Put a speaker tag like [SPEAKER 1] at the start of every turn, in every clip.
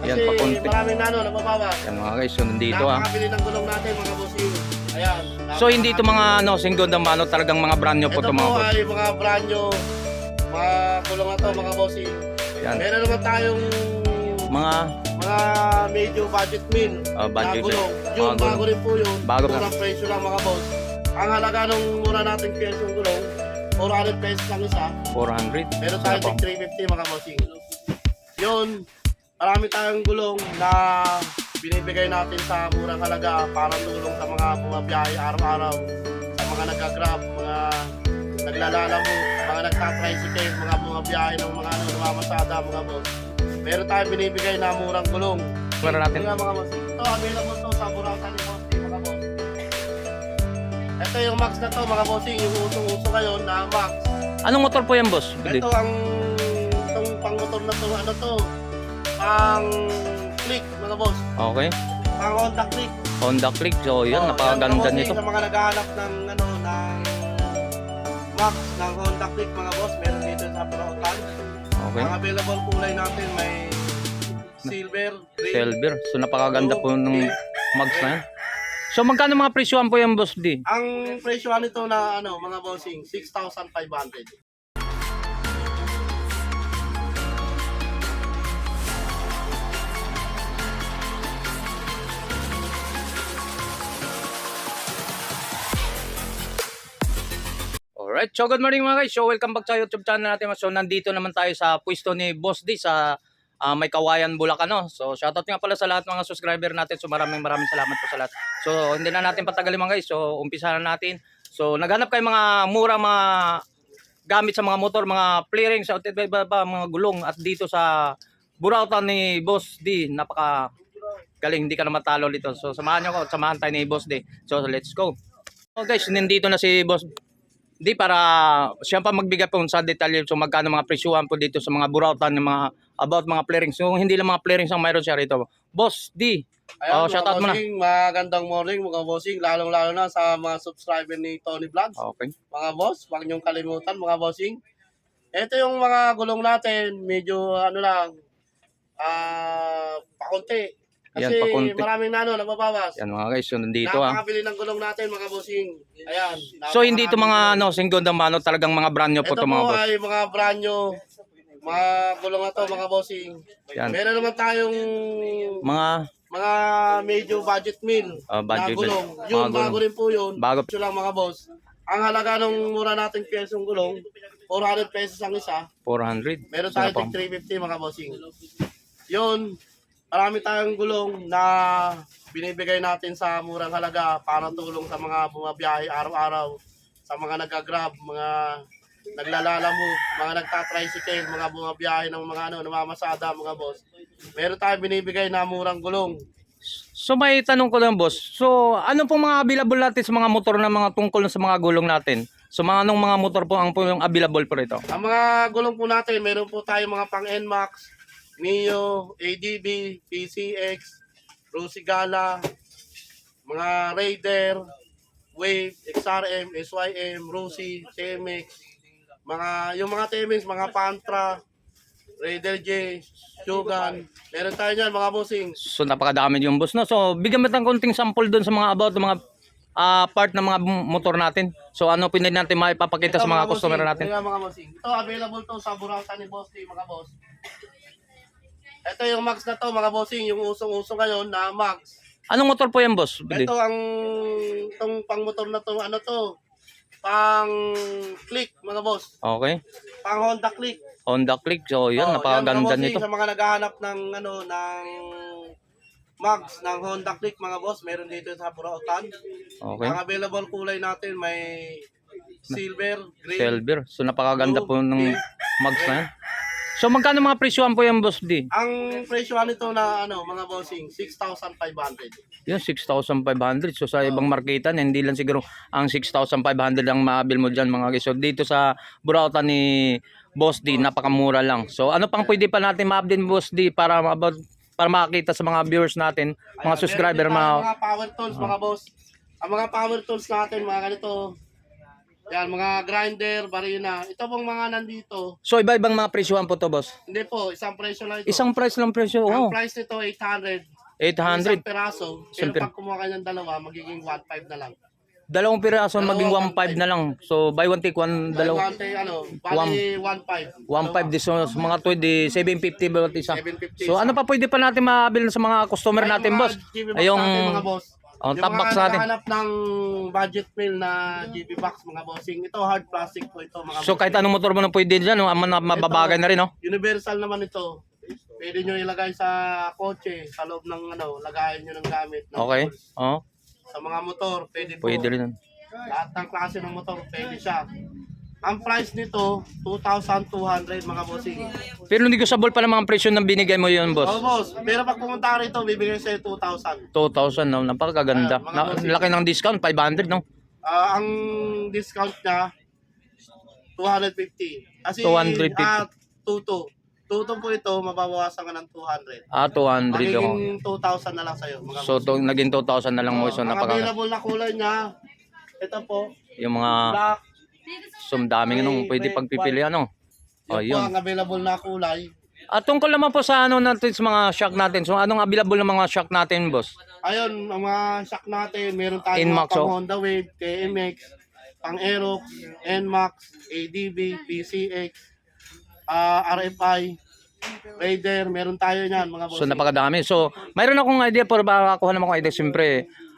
[SPEAKER 1] Yan,
[SPEAKER 2] Kasi
[SPEAKER 1] pakunti.
[SPEAKER 2] maraming na ano, nababawas.
[SPEAKER 1] Yan mga guys, so nandito ah.
[SPEAKER 2] Napakabili ng gulong natin mga bossing. Ayan.
[SPEAKER 1] So hindi ito mga ano, single na mano, talagang mga brand new po
[SPEAKER 2] Ito
[SPEAKER 1] ito mga
[SPEAKER 2] po
[SPEAKER 1] boss.
[SPEAKER 2] ay mga brand new. Mga gulong na to mga bossing.
[SPEAKER 1] Yan,
[SPEAKER 2] Meron naman tayong
[SPEAKER 1] mga
[SPEAKER 2] mga medyo budget meal
[SPEAKER 1] uh, budget. Mga
[SPEAKER 2] Yung
[SPEAKER 1] gulong.
[SPEAKER 2] bago rin po yun.
[SPEAKER 1] Bago pa.
[SPEAKER 2] Murang presyo lang mga boss. Ang halaga nung mura nating pyesa yung gulong, 400 pesos lang isa.
[SPEAKER 1] 400.
[SPEAKER 2] Meron
[SPEAKER 1] Ano
[SPEAKER 2] tayo tig 350 mga bossing. Yun, marami tayong gulong na binibigay natin sa murang halaga para tulong sa mga bumabiyahe araw-araw, sa mga nag-grab, mga naglalalamu, mga nagtatricycle, mga bumabiyahe ng mga ano, namamasada, mga boss. Meron tayong binibigay na murang gulong.
[SPEAKER 1] Meron natin.
[SPEAKER 2] Mga mga boss. Ito, available to sa Burauta ni Boss, mga boss. Ito yung Max na to, mga bossing, yung usong-uso ngayon na Max.
[SPEAKER 1] Anong motor po yan boss?
[SPEAKER 2] Ito ang itong pang motor na to, ano to, pang click mga boss,
[SPEAKER 1] Okay.
[SPEAKER 2] pang Honda click.
[SPEAKER 1] Honda Click. So yun,
[SPEAKER 2] Oh,
[SPEAKER 1] napakaganda
[SPEAKER 2] mga
[SPEAKER 1] nito.
[SPEAKER 2] Sa mga naghahanap ng ano ng Max ng Honda click mga boss, meron dito sa Burautan.
[SPEAKER 1] Okay.
[SPEAKER 2] Ang available kulay natin may silver, green,
[SPEAKER 1] Silver. So napakaganda po
[SPEAKER 2] blue,
[SPEAKER 1] ng
[SPEAKER 2] pink.
[SPEAKER 1] mags na yan. So magkano mga presyohan po yan boss D?
[SPEAKER 2] Ang presyo nito na ano mga bossing 6,500.
[SPEAKER 1] Alright, so good morning mga guys. So welcome back sa YouTube channel natin. So nandito naman tayo sa pwesto ni Boss D sa ah, May Kawayan, Bulacan. No? So shoutout nga pala sa lahat mga subscriber natin. So maraming maraming salamat po sa lahat. So hindi na natin patagalin mga guys. So umpisa na natin. So naghanap kayo mga mura mga gamit sa mga motor, mga flaring, sa mga gulong at dito sa Burautan ni Boss D. Napaka galing, hindi ka na matalo dito. So samahan niyo ko, samahan tayo ni Boss D. So let's go. So guys, nandito na si Boss Di para siya pa magbigay po sa detalye so magkano mga presyuhan po dito sa mga burautan ng mga about mga flarings. So hindi lang mga flarings ang mayroon siya rito. Boss D. Oh,
[SPEAKER 2] Ayan,
[SPEAKER 1] shoutout
[SPEAKER 2] mga
[SPEAKER 1] mo na.
[SPEAKER 2] magandang morning mga bossing, lalong-lalo na sa mga subscriber ni Tony Vlogs.
[SPEAKER 1] Okay.
[SPEAKER 2] Mga boss, huwag niyong kalimutan mga bossing. Ito yung mga gulong natin, medyo ano lang, ah, pakunti. Kasi
[SPEAKER 1] Yan, pakunti.
[SPEAKER 2] maraming nano, nababawas.
[SPEAKER 1] Yan mga guys, so nandito ah.
[SPEAKER 2] Napakabili ng gulong natin mga bossing. Ayan.
[SPEAKER 1] So hindi ito mga ano, single mano, talagang mga brand new po
[SPEAKER 2] Ito
[SPEAKER 1] ito mga
[SPEAKER 2] po
[SPEAKER 1] boss.
[SPEAKER 2] ay mga brand new, mga gulong na to mga bossing.
[SPEAKER 1] Yan.
[SPEAKER 2] Meron naman tayong
[SPEAKER 1] Mga
[SPEAKER 2] mga medyo budget meal
[SPEAKER 1] Ah, budget
[SPEAKER 2] na
[SPEAKER 1] meal.
[SPEAKER 2] gulong.
[SPEAKER 1] Mga
[SPEAKER 2] Yun,
[SPEAKER 1] gulong.
[SPEAKER 2] bago rin po yun.
[SPEAKER 1] Bago.
[SPEAKER 2] Ito lang mga boss. Ang halaga ng mura nating pyesong gulong, 400 pesos ang isa.
[SPEAKER 1] 400.
[SPEAKER 2] Meron
[SPEAKER 1] So,
[SPEAKER 2] tayo
[SPEAKER 1] napaka-
[SPEAKER 2] tig 350 mga bossing. Yun, marami tayong gulong na binibigay natin sa murang halaga para tulong sa mga bumabiyahe araw-araw, sa mga nag-grab, mga naglalalamu, mga nagtatricycle, mga bumabiyahe ng mga ano, namamasada, mga boss. Meron tayong binibigay na murang gulong.
[SPEAKER 1] So may tanong ko lang boss. So ano pong mga available natin sa mga motor na mga tungkol sa mga gulong natin? So mga anong mga motor po ang po yung available po rito?
[SPEAKER 2] Ang mga gulong po natin, meron po tayong mga pang NMAX, Neo, ADB, PCX, Rosy Gala, mga Raider, Wave, XRM, SYM, Rosy, TMX, mga, yung mga TMX, mga Pantra, Raider J, Shogun, meron tayo niyan mga bossing.
[SPEAKER 1] So napakadami yung boss no. So bigyan mo ng konting sample doon sa mga about mga ah, part ng mga motor natin. So ano pinili natin maipapakita sa
[SPEAKER 2] Ito,
[SPEAKER 1] mga customer
[SPEAKER 2] bossing,
[SPEAKER 1] natin?
[SPEAKER 2] Ito mga bossing. Ito available to sa Burauta ni Boss Lee, mga boss. Ito yung Max na to mga bossing, yung usong-uso ngayon na Max.
[SPEAKER 1] Anong motor po yan boss? Bili?
[SPEAKER 2] Ito ang itong pang motor na to, ano to? Pang click mga boss.
[SPEAKER 1] Okay.
[SPEAKER 2] Pang Honda click.
[SPEAKER 1] Honda Click. So yun,
[SPEAKER 2] Oh,
[SPEAKER 1] napakaganda
[SPEAKER 2] yan,
[SPEAKER 1] nito.
[SPEAKER 2] Sa mga naghahanap ng ano ng Max ng Honda Click mga boss, meron dito sa Burautan.
[SPEAKER 1] Okay.
[SPEAKER 2] Ang available kulay natin may silver, green,
[SPEAKER 1] Silver. So napakaganda po
[SPEAKER 2] Blue,
[SPEAKER 1] ng
[SPEAKER 2] pink,
[SPEAKER 1] mags na yan. So magkano mga presyuhan po yan boss D?
[SPEAKER 2] Ang presyo nito na ano mga bossing 6,500.
[SPEAKER 1] Yun, 6,500. So sa ibang marketan, hindi lang siguro ang 6,500 ang maabil mo dyan mga guys. So dito sa Burautan ni Boss D, napakamura lang. So ano pang pwede pa natin ma-update Boss D para about para makakita sa mga viewers natin, mga
[SPEAKER 2] Ayan,
[SPEAKER 1] subscriber, mga
[SPEAKER 2] mga power tools, mga boss. Ang mga power tools natin, mga ganito. Yan, mga grinder, barina. Ito pong mga nandito.
[SPEAKER 1] So iba-ibang mga presyuhan po to, boss.
[SPEAKER 2] Hindi po, isang presyo lang ito.
[SPEAKER 1] Isang price lang presyo.
[SPEAKER 2] Ang
[SPEAKER 1] Oh,
[SPEAKER 2] price nito 800.
[SPEAKER 1] 800.
[SPEAKER 2] Isang peraso.
[SPEAKER 1] Isang
[SPEAKER 2] Pero
[SPEAKER 1] pir-
[SPEAKER 2] pag kumuha ka ng dalawa, magiging 1.5 na lang.
[SPEAKER 1] Dalawang piraso maging
[SPEAKER 2] Dalawa,
[SPEAKER 1] 1.5 na lang. So buy one take one dalawa.
[SPEAKER 2] Dalawa. ano, bali 1.5.
[SPEAKER 1] 1.5 di so, mga 20 750 bawat isa.
[SPEAKER 2] 750
[SPEAKER 1] So ano pa pwede pa natin maabil sa mga customer
[SPEAKER 2] Ay,
[SPEAKER 1] natin,
[SPEAKER 2] mga
[SPEAKER 1] boss?
[SPEAKER 2] GB box
[SPEAKER 1] Ay, yung
[SPEAKER 2] natin, mga boss.
[SPEAKER 1] Oh,
[SPEAKER 2] yung
[SPEAKER 1] box
[SPEAKER 2] mga naghahanap ng budget meal na GB box, mga bossing. Ito, hard plastic po ito, mga
[SPEAKER 1] So kahit anong motor mo na pwede dyan, no? Ama na mababagay na rin, no?
[SPEAKER 2] Universal naman ito. Pwede nyo ilagay sa kotse, sa loob ng ano, lagayan nyo ng gamit. ng
[SPEAKER 1] Okay.
[SPEAKER 2] tools.
[SPEAKER 1] Oh,
[SPEAKER 2] Sa mga motor, pwede po.
[SPEAKER 1] pwede rin.
[SPEAKER 2] Lahat ng klase ng motor, pwede siya. Ang price nito, 2,200 mga bossing.
[SPEAKER 1] Pero negosable pa ng mga presyo ng binigay mo yun,
[SPEAKER 2] Oh,
[SPEAKER 1] boss.
[SPEAKER 2] boss. Pero pag pumunta ka rito, bibigyan sa'yo 2,000.
[SPEAKER 1] 2,000, no? Napakaganda.
[SPEAKER 2] Ah, mga
[SPEAKER 1] Na,
[SPEAKER 2] bossing.
[SPEAKER 1] laki ng discount, 500, no?
[SPEAKER 2] Ah, ang discount niya 250. Kasi
[SPEAKER 1] 250.
[SPEAKER 2] ah 22. 22 po ito, mababawasan ka ng 200.
[SPEAKER 1] Ah, 200 ako.
[SPEAKER 2] Magiging 2,000 na lang sa'yo. Mga
[SPEAKER 1] So, to, naging 2,000 na lang mo. So,
[SPEAKER 2] ang
[SPEAKER 1] napaka...
[SPEAKER 2] available na kulay niya, ito po,
[SPEAKER 1] Yung mga...
[SPEAKER 2] black.
[SPEAKER 1] So, daming nung pwede pagpipili, ano? Oh,
[SPEAKER 2] Yun po
[SPEAKER 1] yun.
[SPEAKER 2] ang available na kulay.
[SPEAKER 1] At tungkol naman po sa ano natin sa mga shock natin. So, anong available ng mga shock natin, boss?
[SPEAKER 2] Ayun, ang mga shock natin, meron tayong mga pang
[SPEAKER 1] oh.
[SPEAKER 2] Honda Wave, KMX, pang Aerox, NMAX, ADB, PCX, ah, RFI, Raider, meron tayo niyan mga boss.
[SPEAKER 1] So napakadami. So mayroon akong idea para makakuha naman akong idea siyempre.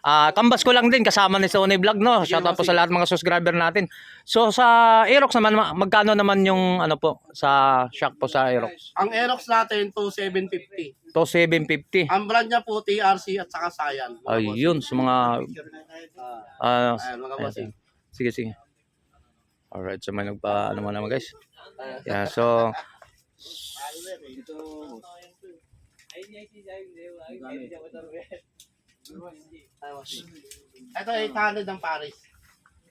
[SPEAKER 1] Ah, kambas ko lang din kasama ni Sony Vlog no. Shout out po sa lahat mga subscriber natin. So sa Aerox naman ma- magkano naman yung ano po sa shock po sa Aerox?
[SPEAKER 2] Ang Aerox natin, 2750.
[SPEAKER 1] To 750.
[SPEAKER 2] Ang brand niya po, TRC at saka Sayan.
[SPEAKER 1] Ayun sa mga ah
[SPEAKER 2] Ayan, mga boss.
[SPEAKER 1] sige sige. Alright, so may nagpa ano mo naman guys. Yeah, so
[SPEAKER 2] Ito 800 ang Paris.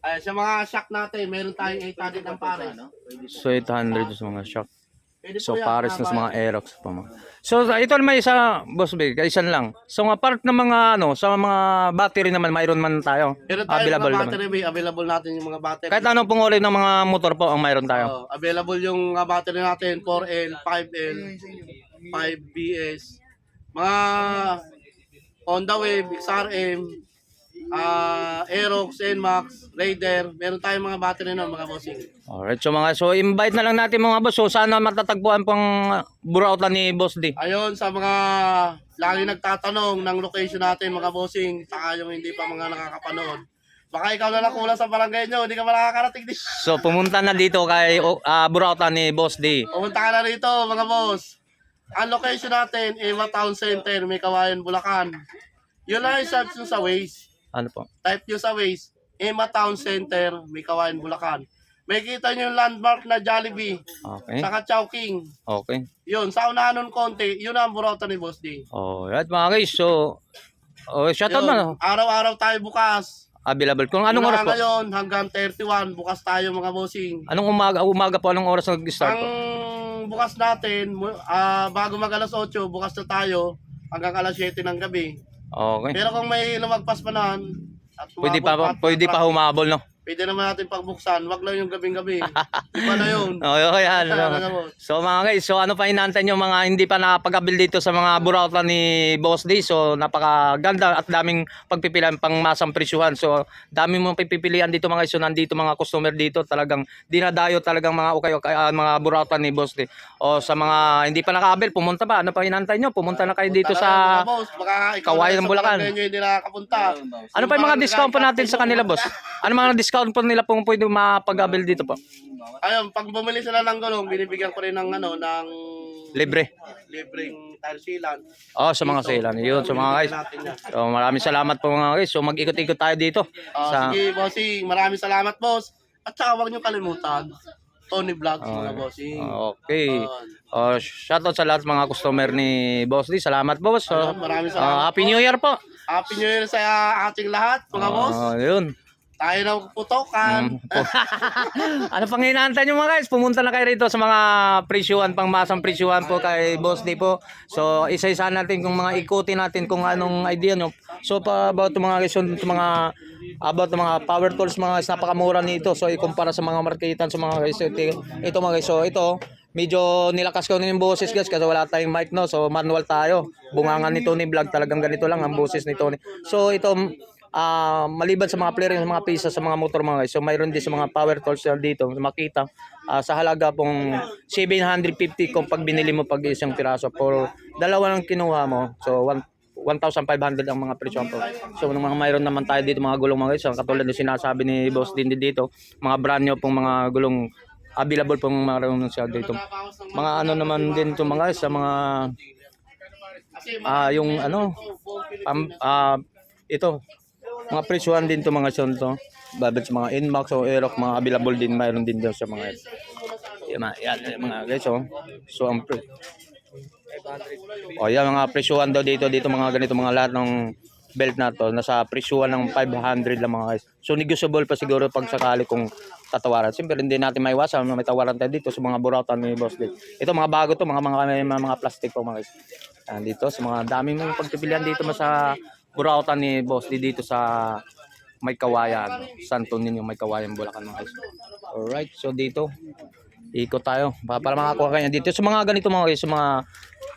[SPEAKER 2] Ay, sa mga shock natin, meron tayong 800 ang Paris.
[SPEAKER 1] so 800 sa mga shock. So pares na sa
[SPEAKER 2] mga
[SPEAKER 1] Aerox pa mga. So ito may isa boss big, isa lang. So mga part ng mga ano, sa mga battery naman mayroon man tayo.
[SPEAKER 2] Meron tayo
[SPEAKER 1] Available
[SPEAKER 2] mga
[SPEAKER 1] naman.
[SPEAKER 2] battery, may available natin yung mga battery.
[SPEAKER 1] Kahit anong pong uri ng mga motor po ang mayroon tayo.
[SPEAKER 2] Oh, available yung mga battery natin, 4L, 5L, 5BS, mga Honda Wave, XRM, ah Aerox, NMAX, Raider, meron tayong mga battery nun mga bossing.
[SPEAKER 1] Alright, so mga so invite na lang natin mga boss. So sana matatagpuan pang burautan ni Boss D.
[SPEAKER 2] Ayun, sa mga lagi nagtatanong ng location natin mga bossing, saka yung hindi pa mga nakakapanood. Baka ikaw na lang kulang sa barangay nyo, hindi ka pa nakakarating dito.
[SPEAKER 1] So pumunta na dito kay uh, burautan ni Boss D.
[SPEAKER 2] Pumunta ka na rito mga boss. Ang location natin, Eva Town Center, may kawayan, Bulacan. Yun lang yung search nyo sa Waze.
[SPEAKER 1] Ano po?
[SPEAKER 2] Type nyo sa Waze, Ema Town Center, may kawayan, Bulacan. May kita nyo yung landmark na Jollibee,
[SPEAKER 1] Okay.
[SPEAKER 2] saka Chowking.
[SPEAKER 1] Okay.
[SPEAKER 2] Yun, sa unahan nun konti, yun ang burota ni Boss D.
[SPEAKER 1] Alright mga guys. So oh, shout out
[SPEAKER 2] Yun,
[SPEAKER 1] man.
[SPEAKER 2] araw-araw tayo bukas.
[SPEAKER 1] Available. Kung anong oras po?
[SPEAKER 2] ngayon hanggang 31, bukas tayo mga bossing.
[SPEAKER 1] Anong umaga umaga po anong oras nag-start
[SPEAKER 2] Ang
[SPEAKER 1] po?
[SPEAKER 2] bukas natin, mu- ah, bago mag alas 8, bukas na tayo hanggang alas 7 ng gabi.
[SPEAKER 1] Okay.
[SPEAKER 2] Pero kung may lumagpas pa at
[SPEAKER 1] Pwede pa pwede pa humabol no.
[SPEAKER 2] Pwede naman natin pagbuksan, wag lang yung gabing-gabi. Iba na yun.
[SPEAKER 1] Okay, okay. Ano,
[SPEAKER 2] Ano?
[SPEAKER 1] So mga guys, so ano pa inaantay nyo mga hindi pa nakapag-abil dito sa mga burautan ni Boss D. So napakaganda at daming pagpipilian pang masang presyuhan. So dami mong pipilian dito mga guys. So nandito mga customer dito talagang dinadayo talagang mga ukay ukay ah, mga burautan ni Boss D. O sa mga hindi pa nakaabil, pumunta ba? Ano pa inaantay nyo? Pumunta na kayo dito sa Kawayan ng Bulacan. Ano pa yung mga discount po natin sa kanila, boss? Ano mga discount po nila kung pwede mapag-abil dito po?
[SPEAKER 2] Ayun, pag bumili sila ng gulong, binibigyan ko rin ng ano, ng
[SPEAKER 1] Libre.
[SPEAKER 2] libreng tarsilan.
[SPEAKER 1] Oh, sa mga selan. Yun, sa mga guys. So maraming salamat po mga guys. So mag-ikot-ikot tayo dito.
[SPEAKER 2] Ah,
[SPEAKER 1] Sa
[SPEAKER 2] Sige, bossing. Maraming salamat, boss. At saka huwag niyo kalimutan, Tony Vlogs,
[SPEAKER 1] Ah,
[SPEAKER 2] mga bossing.
[SPEAKER 1] Okay.
[SPEAKER 2] Ayun.
[SPEAKER 1] Oh, shoutout sa lahat mga customer ni Boss D. Salamat boss. So,
[SPEAKER 2] maraming
[SPEAKER 1] ah,
[SPEAKER 2] salamat.
[SPEAKER 1] Happy New Year po.
[SPEAKER 2] Happy New Year sa ating lahat, mga boss.
[SPEAKER 1] Oh, yun.
[SPEAKER 2] Tayo na putokan.
[SPEAKER 1] Mm. ano pang inaantay nyo mga guys? Pumunta na kayo rito sa mga presyuhan, pang masang presyuhan po kay Boss D po. So, isa-isa natin kung mga ikutin natin kung anong idea nyo. So, pa about mga guys, yung mga about mga power tools mga guys, napakamura nito. So, ikumpara sa mga marketan sa mga guys. Ito, ito mga guys, so ito, medyo nilakas ko yung boses guys kasi wala tayong mic no. So, manual tayo. Bungangan ni Tony Vlog talagang ganito lang ang boses ni Tony. So, ito, ah maliban sa mga player, sa mga pisa sa mga motor mga guys. So mayroon din sa mga power tools dito makita ah, sa halaga pong 750 kung pag binili mo pag isang piraso for dalawa lang kinuha mo. So one 1,500 ang mga presyo po. So nung mga mayroon naman tayo dito mga gulong mga guys, ang katulad ng sinasabi ni Boss din dito, mga brand new pong mga gulong available pong mayroon siya dito. Mga ano naman din to mga guys, sa mga ah yung ano pam, ah, ito mga presyuhan din to mga son to. Babad sa mga Inmax o Aerox mga available din mayroon din daw sa mga yan, yan, yan, mga guys oh. so ang pre oh yan mga presyuhan daw dito dito mga ganito mga lahat ng belt na to nasa presyuhan ng 500 lang mga guys. So negotiable pa siguro pag sakali kung tatawaran. Siyempre hindi natin maiwasan na may tawaran tayo dito sa mga buratan ni Boss Dick ito mga bago to mga mga mga, mga plastic po mga guys. Yan dito sa mga dami mong pagpipilian dito sa burautan ni Boss D dito sa may kawayan. Santo Niño may kawayan Bulacan mga guys. Alright, so dito ikot tayo para, para makakuha kanya dito sa mga ganito mga guys, mga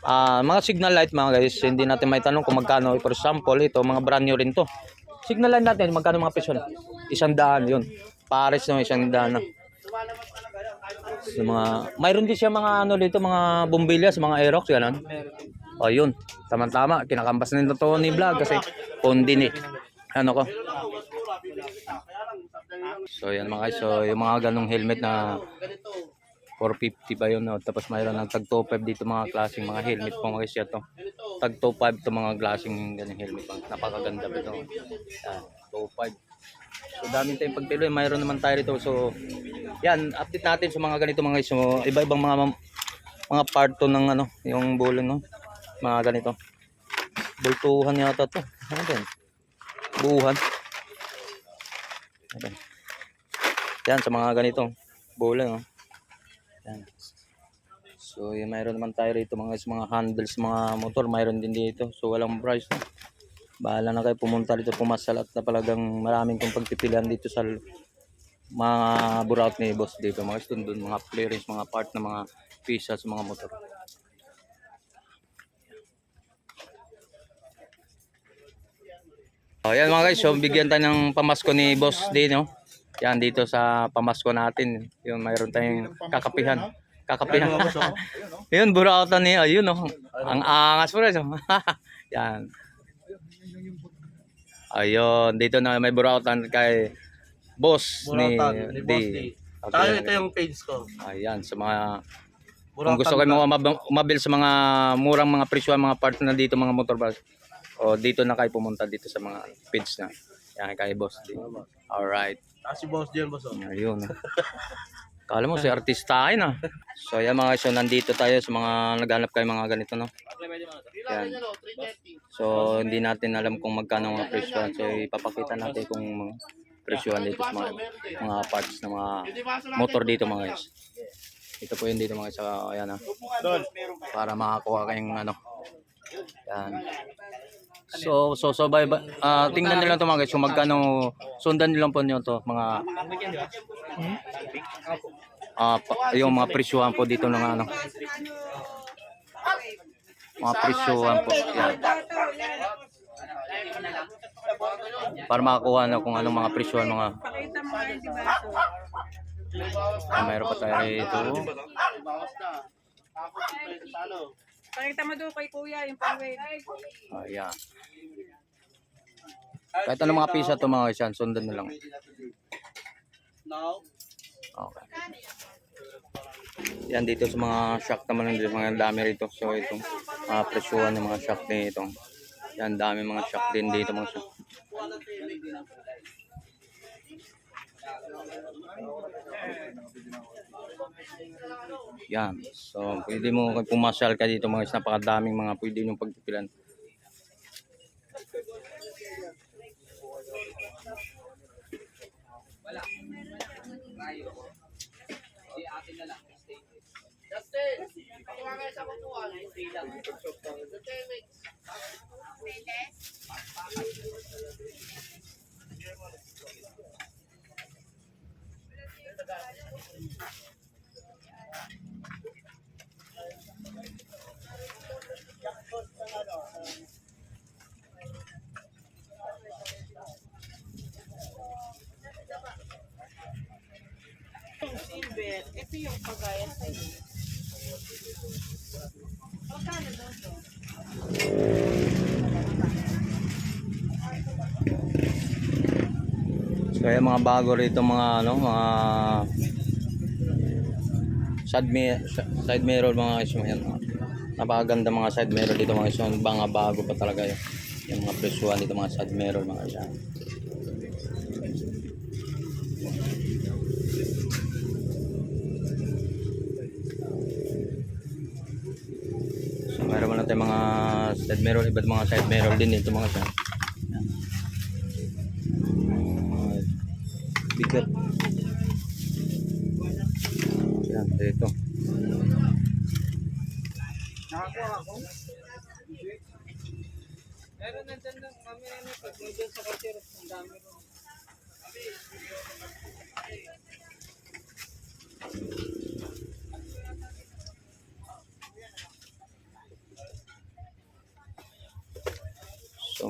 [SPEAKER 1] ah, mga signal light mga guys, hindi natin may tanong kung magkano. For example, ito mga brand new rin to. Signal light natin, magkano mga presyo? Isang daan yun. Pares no, isang daan na. Sa mga, mayroon din siya mga ano dito, mga bumbilya sa mga Aerox, gano'n. O yun, tama-tama, kinakambas na nito to ni vlog kasi pundi ni ano ko. So yan mga guys, so yung mga ganong helmet na 450 ba yun, no? tapos mayroon ng tag 25 dito mga klaseng mga helmet po mga guys yan to. Tag 25 to mga klaseng ganyung helmet, napakaganda ba ito. Yan, 25. So dami tayong pagpili, mayroon naman tayo rito. So yan, update natin sa mga ganito mga guys. So iba-ibang mga mga part to ng ano, yung bulan no. Mga ganito. Bultuhan yata to. Ano yan? Buuhan. Ano? Yan sa mga ganito. Bulan no. Yan. So, yung mayroon naman tayo rito mga mga handles, mga motor, mayroon din dito. So, walang price. No? Bahala na kayo pumunta dito, pumasal at na talagang maraming kong pagpipilian dito sa mga buraut ni boss dito. Mga dun, mga clearance, mga part ng mga sa mga motor. Oh, yan mga guys, so bigyan tayo ng pamasko ni Boss D, no? Yan dito sa pamasko natin. Yun, mayroon tayong kakapihan. Kakapihan. Yun, burautan niya. Ayun, no? Ang angas po rin. yan. Ayun, dito na may burautan kay Boss ni
[SPEAKER 2] ni
[SPEAKER 1] D. Okay.
[SPEAKER 2] Tayo, ito yung page ko.
[SPEAKER 1] Ayan, sa mga kung gusto kayo mga umab- umabil sa mga murang mga presyo mga parts na dito mga motor bus o dito na kayo pumunta dito sa mga page na yan kay boss din. Alright.
[SPEAKER 2] Ah, si Boss Diyan, Boss. oh.
[SPEAKER 1] Ayun. Kala mo si artista ay na. So yan mga so nandito tayo sa mga naghanap kayo mga ganito no. Yan.
[SPEAKER 2] Yan. 330.
[SPEAKER 1] So hindi natin alam kung magkano ang mga presyo. So ipapakita natin kung mga presyo dito sa mga, mga parts ng mga motor dito mga guys. Ito po yun dito mga guys. So, ayan ah. Para makakuha kayong ano. Yan. So, so, so, bye, bye. Ah, tingnan lang ito mga guys. Kung magkano, sundan lang po nyo to mga, pa- yung mga presyuhan po dito ng ano. Mga presyuhan po. Yan. Para makakuha na kung anong mga presyuhan mga, ah, mayroon pa tayo rito.
[SPEAKER 2] Na.
[SPEAKER 3] Pakita mo doon kay kuya yung pangway.
[SPEAKER 1] Ayan. Kahit anong mga pisa to mga guys yan, sundan nyo lang.
[SPEAKER 2] Now,
[SPEAKER 1] Okay. Yan dito sa mga shock naman ng mga dami rito. So itong mga presyuhan ng mga shock din ito. Yan dami mga shock din dito mga shock. Yan. So pwede mo pumasyal ka dito mga guys, napakadaming mga pwede nyo pagpipilan.
[SPEAKER 2] Justin, pakuha kayo sa kukuhan. Justin, mix.
[SPEAKER 3] Ito yung pagaya sa iyo. Magkano daw to?
[SPEAKER 1] So ayan mga bago rito mga ano, mga side mirror, side mirror mga iso yan. Napakaganda mga side mirror dito mga iso, mga bago pa talaga yun. Yung mga presyuhan dito mga side mirror mga iso. So man natin mga side mirror, iba't mga side mirror din dito mga iso.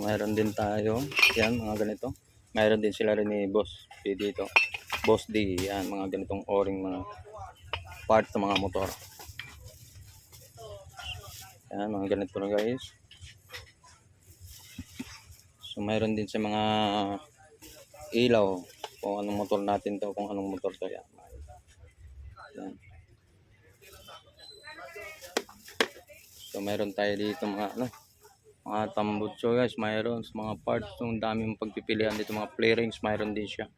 [SPEAKER 1] Mayroon din tayo. Yan, mga ganito. Mayroon din sila rin ni Boss P dito. Boss D, yan, mga ganitong o-ring mga part ng mga motor. Yan, mga ganito na guys. So mayroon din sa mga ilaw kung anong motor natin to, kung anong motor to yan. Yan. So mayroon tayo dito mga ano, mga tambutso guys. Mayroon sa mga parts. Yung daming pagpipilian dito. Mga play rings mayroon din siya.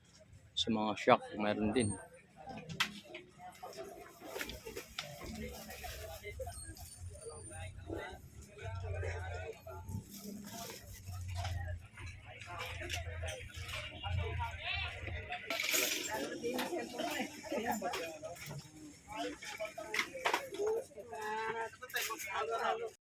[SPEAKER 1] Sa mga shock mayroon din. Thank.